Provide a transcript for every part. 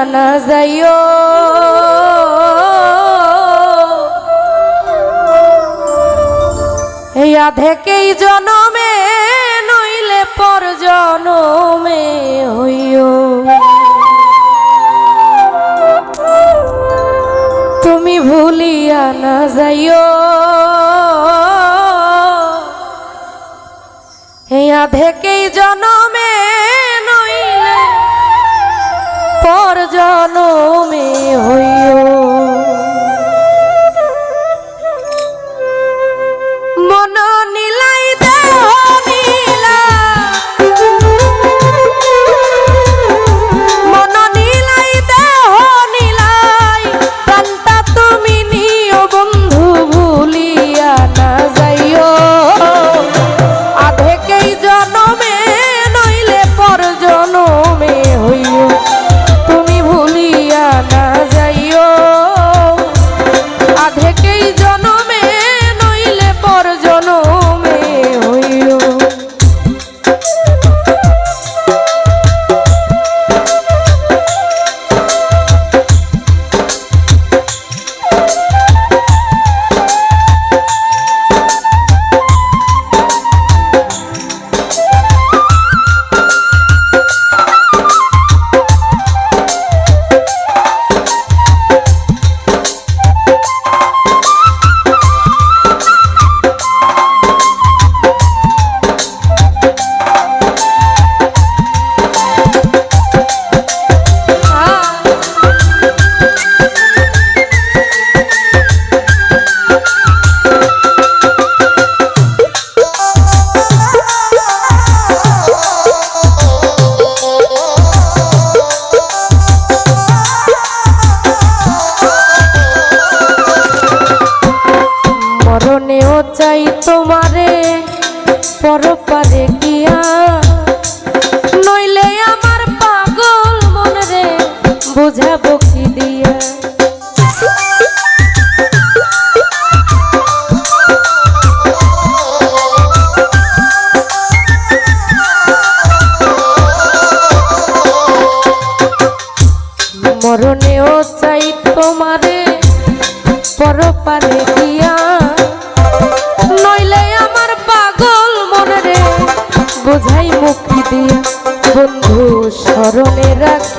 জানা যাইও। এই আধেকেই জনমে, নইলে পর জনমে হইও। তুমি ভুলিয়া না যাইও। এই আধেকেই জনমে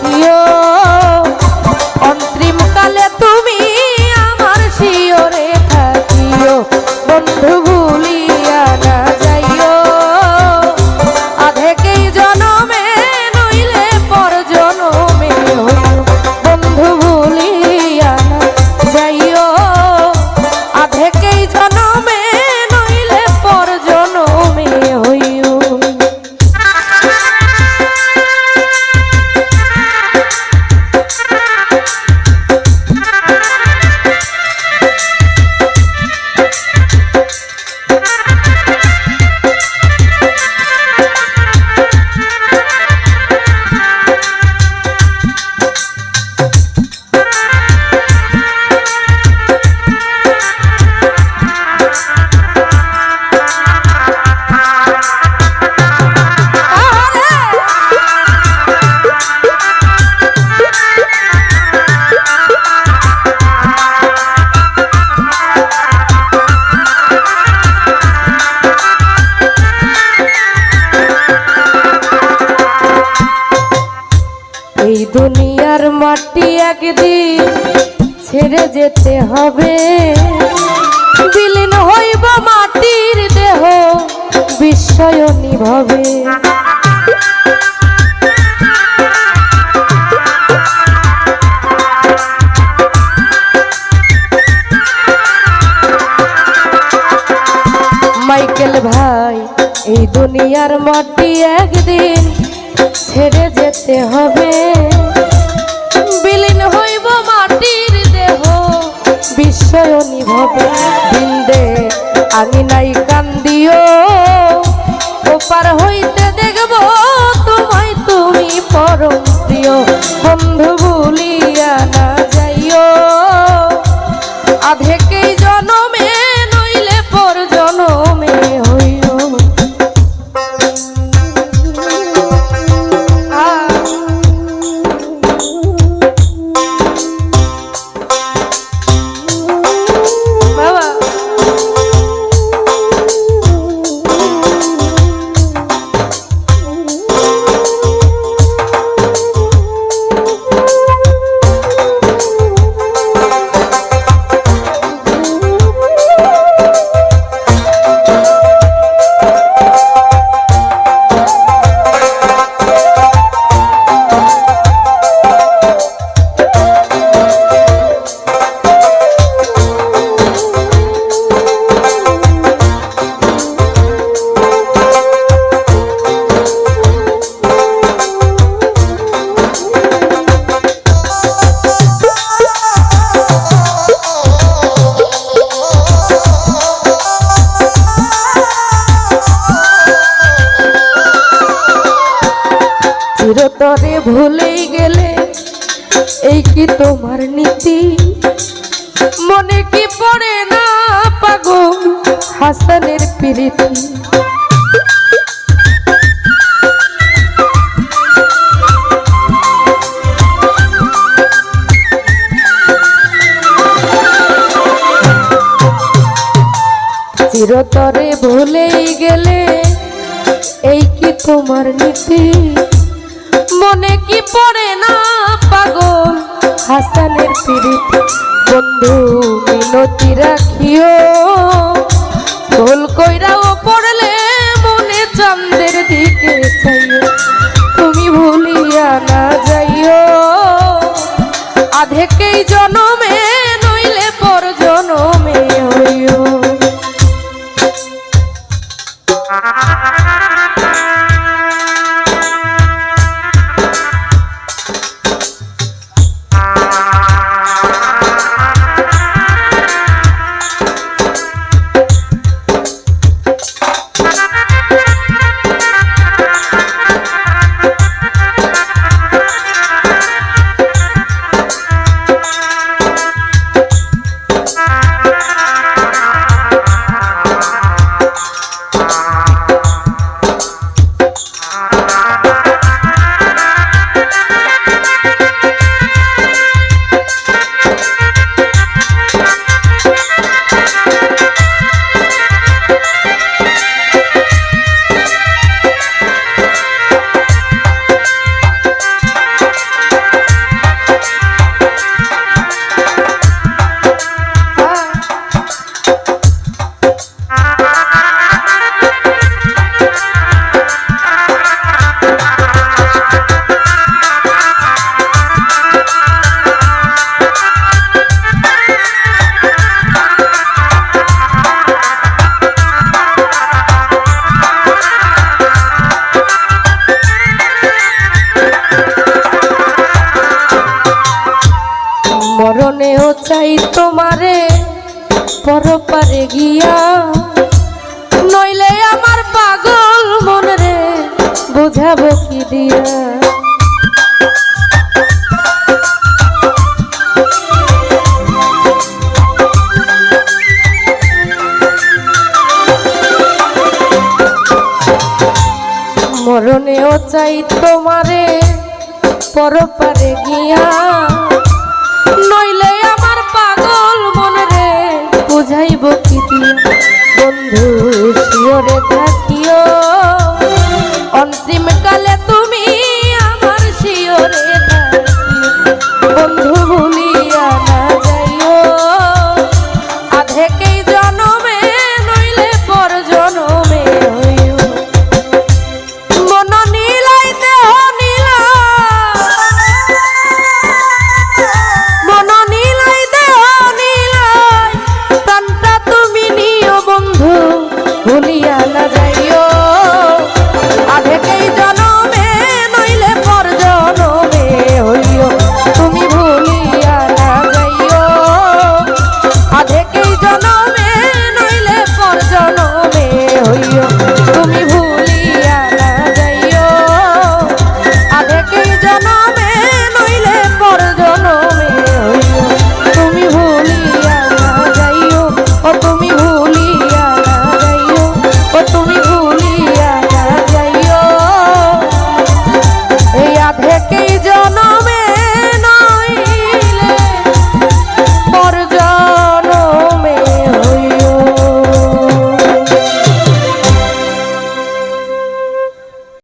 Yeah. ফিরে যেতে হবে। বিলীন হইব মাটির দেহ, বিস্ময় নিভাবে। মাইকেল ভাই, এই দুনিয়ার মাটি একদিন ছেড়ে যেতে হবে। শয়নি ভবে বিন্দে, আমি নাই কান্দিও। ওপার হইতে দেখব তোমায় তুমি পরম প্রিয়। বন্ধু বলিয়া চিরতরে ভুলেই গেলে, এই কি তোমার নীতি? মনে কি পড়ে না পাগল হাসানের প্রীতি? চিরতরে ভুলেই গেলে, এই কি তোমার নীতি? পড়ে না, পাগল। হাসানের পীড়িত বন্ধু, মিনতি রাখিও। ভুল কইরাও পড়লে মনে চান্দের দিকে চাইও। তুমি ভুলিয়া না যাইও। আধেকেই জনমে চাই তোমারে, পরপারে গিয়া। নইলে আমার পাগল মন রে বুঝাবো কি দিয়া। মরণেও চাই তোমারে, পরপারে গিয়া। বুঝাইব কি বন্ধু শিওরে থাকিও